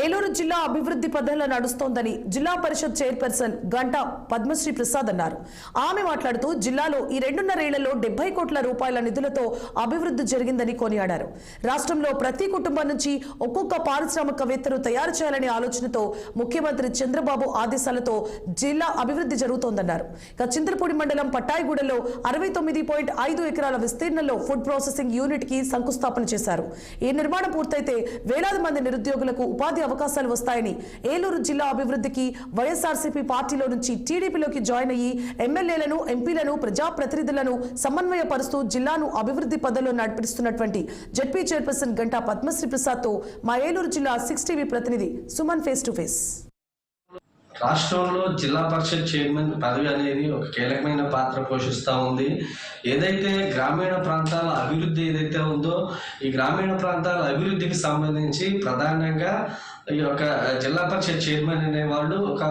ఏలూరు జిల్లా అభివృద్ధి పథంలో నడుస్తోందని జిల్లా పరిషత్ చైర్పర్సన్ గంటా పద్మశ్రీ ప్రసాద్ అన్నారు. ఆమె మాట్లాడుతూ జిల్లాలో ఈ రెండున్నరేళ్ళలో డెబ్బై కోట్ల రూపాయల నిధులతో అభివృద్ధి జరిగిందని కొనియాడారు. రాష్ట్రంలో ప్రతి కుటుంబం నుంచి ఒక్కొక్క పారిశ్రామికవేత్తను తయారు చేయాలనే ఆలోచనతో ముఖ్యమంత్రి చంద్రబాబు ఆదేశాలతో జిల్లా అభివృద్ధి జరుగుతోందన్నారు. ఇక చింతలపూడి మండలం పట్టాయిగూడలో అరవై తొమ్మిది పాయింట్ ఐదు ఎకరాల విస్తీర్ణంలో ఫుడ్ ప్రాసెసింగ్ యూనిట్కి శంకుస్థాపన చేశారు. ఈ నిర్మాణం పూర్తయితే వేలాది మంది నిరుద్యోగులకు ఉపాధి అవకాశాలు వస్తాయని ఏలూరు జిల్లా అభివృద్ధికి వైఎస్ఆర్సీపీ పార్టీలో నుంచి టీడీపీలోకి జాయిన్ అయ్యి ఎమ్మెల్యేలను ఎంపీలను ప్రజాప్రతినిధులను సమన్వయపరుస్తూ జిల్లాను అభివృద్ధి పదంలో నడిపిస్తున్నటువంటి జడ్పీ చైర్పర్సన్ గంటా పద్మశ్రీ ప్రసాద్తో మా ఏలూరు జిల్లా సిక్స్ టీవీ ప్రతినిధి సుమన్ ఫేస్ టు ఫేస్. రాష్ట్రంలో జిల్లా పరిషత్ చైర్మన్ పదవి అనేది ఒక కీలకమైన పాత్ర పోషిస్తూ ఉంది. ఏదైతే గ్రామీణ ప్రాంతాల అభివృద్ధి ఏదైతే ఉందో ఈ గ్రామీణ ప్రాంతాల అభివృద్ధికి సంబంధించి ప్రధానంగా ఈ యొక్క జిల్లా పరిషత్ చైర్మన్ అనే వాళ్ళు ఒక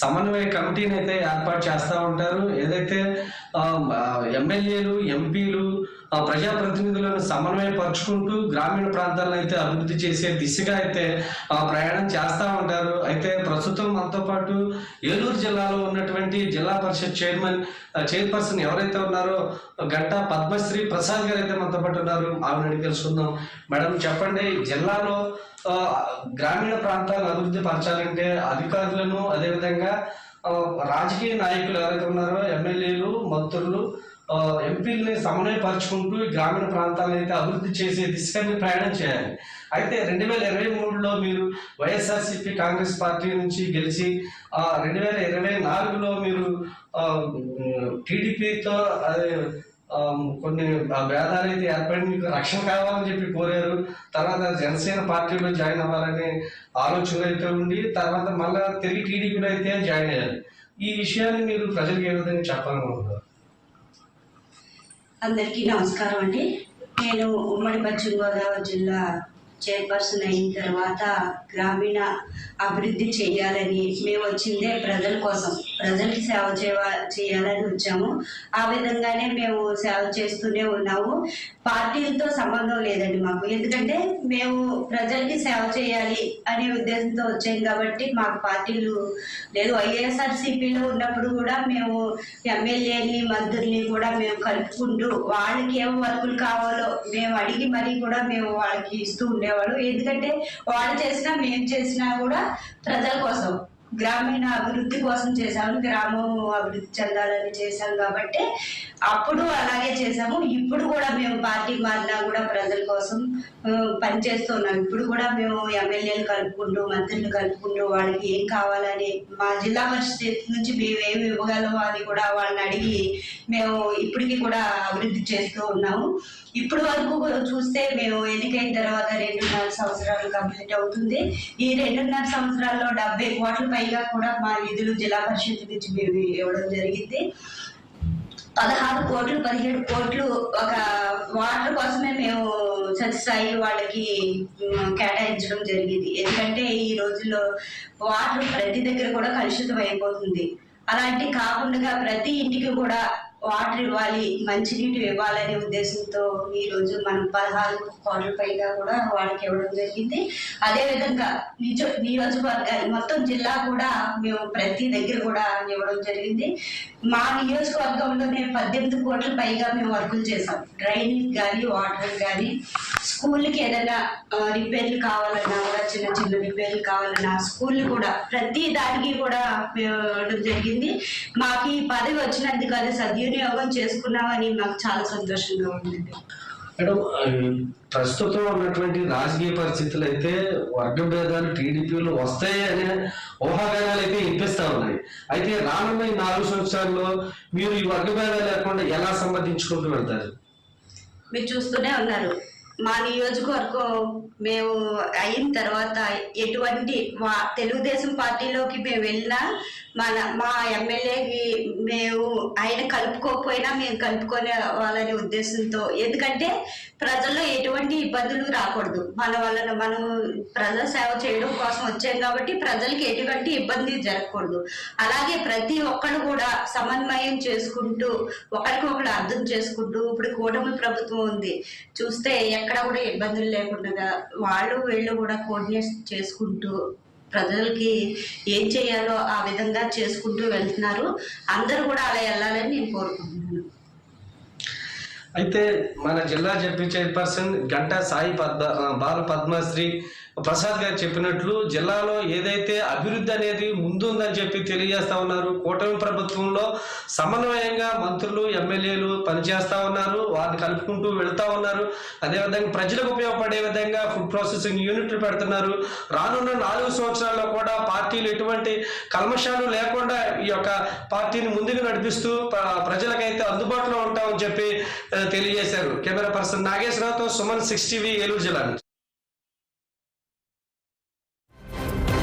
సమన్వయ కమిటీని అయితే ఏర్పాటు చేస్తూ ఉంటారు. ఏదైతే ఎమ్మెల్యేలు ఎంపీలు ప్రజాప్రతినిధులను సమన్వయపరుచుకుంటూ గ్రామీణ ప్రాంతాలను అయితే అభివృద్ధి చేసే దిశగా అయితే ఆ ప్రయాణం చేస్తూ ఉంటారు. అయితే ప్రస్తుతం మనతో పాటు ఏలూరు జిల్లాలో ఉన్నటువంటి జిల్లా పరిషత్ చైర్మన్ చైర్పర్సన్ ఎవరైతే ఉన్నారో గట్ట పద్మశ్రీ ప్రసాద్ గారు అయితే మనతో పాటు ఉన్నారు. ఆవిడని తెలుసుకుందాం. మేడం చెప్పండి జిల్లాలో గ్రామీణ ప్రాంతాలను అభివృద్ధి పరచాలంటే అధికారులను అదేవిధంగా రాజకీయ నాయకులు ఎవరైతే ఉన్నారో ఎమ్మెల్యేలు మంత్రులు ఎంపీలని సమన్వయపరుచుకుంటూ గ్రామీణ ప్రాంతాలను అయితే అభివృద్ధి చేసే దిశగా మీరు ప్రయాణం చేయాలి. అయితే రెండు వేల ఇరవై మూడులో మీరు వైఎస్ఆర్సీపీ కాంగ్రెస్ పార్టీ నుంచి గెలిచి ఆ, రెండు వేల ఇరవై నాలుగులో మీరు టీడీపీతో అదే కొన్ని భేదాలు అయితే ఏర్పడి మీకు రక్షణ కావాలని చెప్పి కోరారు. తర్వాత జనసేన పార్టీలో జాయిన్ అవ్వాలనే ఆలోచన అయితే ఉండి తర్వాత మళ్ళా తిరిగి టీడీపీలో అయితే జాయిన్ అయ్యారు. ఈ విషయాన్ని మీరు ప్రజలకు ఏ విధంగా చెప్పాలనుకుంటున్నారు? అందరికీ నమస్కారం అండి. నేను ఉమ్మడి పశ్చిమ గోదావరి జిల్లా చైర్పర్సన్ అయిన తర్వాత గ్రామీణ అభివృద్ధి చేయాలని మేము వచ్చిందే ప్రజల కోసం. ప్రజలకి సేవ చేయాలని వచ్చాము. ఆ విధంగానే మేము సేవ చేస్తూనే ఉన్నాము. పార్టీలతో సంబంధం లేదండి మాకు. ఎందుకంటే మేము ప్రజలకి సేవ చేయాలి అనే ఉద్దేశంతో వచ్చాం కాబట్టి మాకు పార్టీలు లేదు. వైఎస్ఆర్సీపీలో ఉన్నప్పుడు కూడా మేము ఎమ్మెల్యేని మంత్రుల్ని కూడా మేము కలుపుకుంటూ వాళ్ళకి ఏం వర్కులు కావాలో మేము అడిగి మరీ కూడా మేము వాళ్ళకి ఇస్తూ ఉండేవాళ్ళు. ఎందుకంటే వాళ్ళు చేసినా మేము చేసినా కూడా ప్రజల కోసం. గ్రామీణ అభివృద్ధి కోసం చేశాము గ్రామం అభివృద్ధి చెందాలని చేశాం కాబట్టి అప్పుడు అలాగే చేశాము. ఇప్పుడు కూడా మేము పార్టీ మారినా కూడా ప్రజల కోసం పనిచేస్తున్నాం. ఇప్పుడు కూడా మేము ఎమ్మెల్యేలు కలుపుకుంటూ మంత్రులు కలుపుకుంటూ వాళ్ళకి ఏం కావాలని మా జిల్లా పరిషత్ నుంచి మేము ఏమి ఇవ్వగలము అని కూడా వాళ్ళని అడిగి మేము ఇప్పటికీ కూడా అభివృద్ధి చేస్తూ ఉన్నాము. ఇప్పుడు వరకు చూస్తే మేము ఎన్నికైన తర్వాత రెండున్నర సంవత్సరాలు కంప్లీట్ అవుతుంది. ఈ రెండున్నర సంవత్సరాల్లో డెబ్బై కోట్ల పైగా కూడా మా నిధులు జిల్లా పరిషత్ నుంచి మేము ఇవ్వడం జరిగింది. పదహారు కోట్లు పదిహేడు కోట్లు ఒక వాటర్ కోసమే మేము సత్యసాయి వాళ్ళకి కేటాయించడం జరిగింది. ఎందుకంటే ఈ రోజుల్లో వాటర్ ప్రతి దగ్గర కూడా కలుషితం అయిపోతుంది అలాంటి కాకుండా ప్రతి ఇంటికి కూడా వాటర్ ఇవ్వాలి మంచినీటి ఇవ్వాలనే ఉద్దేశంతో ఈ రోజు మనం పదహారు కోట్ల పైగా కూడా వాళ్ళకి ఇవ్వడం జరిగింది. అదే విధంగా నిజ నియోజకవర్గాలు మొత్తం జిల్లా కూడా మేము ప్రతి దగ్గర కూడా ఇవ్వడం జరిగింది. మా నియోజకవర్గంలోనే పద్దెనిమిది కోట్ల పైగా మేము వర్కులు చేసాం డ్రైనేజ్ కానీ వాటర్ కానీ స్కూల్కి ఏదైనా రిపేర్లు కావాలన్నా కూడా చిన్న చిన్న రిపేర్లు కావాలన్నా స్కూల్ కూడా ప్రతి దానికి కూడా మేము ఇవ్వడం జరిగింది. మాకు ఈ పదవి వచ్చినందుకు అది సద్వినియోగం చేసుకున్నామని మాకు చాలా సంతోషంగా ఉందండి. మేడం ప్రస్తుతం ఉన్నటువంటి రాజకీయ పరిస్థితులు అయితే వర్గ భేదాలు టీడీపీలో వస్తాయి అనే ఊహాగానాలు అయితే వినిపిస్తా ఉన్నాయి. అయితే రానున్న ఈ నాలుగు సంవత్సరాల్లో మీరు ఈ వర్గ భేదాలు లేకుండా ఎలా సంబంధించుకుంటూ వెళ్తారు? మీరు చూస్తూనే ఉన్నారు. మా నియోజకవర్గం మేము అయిన తర్వాత ఎటువంటి మా తెలుగుదేశం పార్టీలోకి మేము వెళ్ళినా మన మా ఎమ్మెల్యేకి మేము ఆయన కలుపుకోకపోయినా మేము కలుపుకునే వాళ్ళనే ఉద్దేశంతో. ఎందుకంటే ప్రజల్లో ఎటువంటి ఇబ్బందులు రాకూడదు. మన వలన మనం ప్రజల సేవ చేయడం కోసం వచ్చాం కాబట్టి ప్రజలకి ఎటువంటి ఇబ్బంది జరగకూడదు. అలాగే ప్రతి ఒక్కరు కూడా సమన్వయం చేసుకుంటూ ఒకరికొకరు అర్థం చేసుకుంటూ ఇప్పుడు కూటమి ప్రభుత్వం ఉంది. చూస్తే ఎక్కడ కూడా ఇబ్బందులు లేకుండా వాళ్ళు వీళ్ళు కూడా కోఆర్డినేట్ చేసుకుంటూ ప్రజలకి ఏం చేయాలో ఆ విధంగా చేసుకుంటూ వెళ్తున్నారు. అందరూ కూడా అలా వెళ్ళాలని నేను కోరుకుంటున్నాను. అయితే మన జిల్లా జడ్పీ చైర్పర్సన్ గంటా సాయి పద్మ బాల పద్మశ్రీ ప్రసాద్ గారు చెప్పినట్లు జిల్లాలో ఏదైతే అభివృద్ధి అనేది ముందుందని చెప్పి తెలియజేస్తా ఉన్నారు. కూటమి ప్రభుత్వంలో సమన్వయంగా మంత్రులు ఎమ్మెల్యేలు పనిచేస్తా ఉన్నారు. వారిని కలుపుకుంటూ వెళ్తా ఉన్నారు. అదేవిధంగా ప్రజలకు ఉపయోగపడే విధంగా ఫుడ్ ప్రాసెసింగ్ యూనిట్లు పెడుతున్నారు. రానున్న నాలుగు సంవత్సరాల్లో కూడా పార్టీలు ఎటువంటి కల్మషాలు లేకుండా ఈ యొక్క పార్టీని ముందుకు నడిపిస్తూ ప్రజలకైతే అందుబాటులో ఉంటామని చెప్పి తెలియజేశారు. కెమెరా పర్సన్ నాగేశ్వరరావుతో సుమన్ సిక్స్ టీవీ ఏలూరు జిల్లా నుంచి.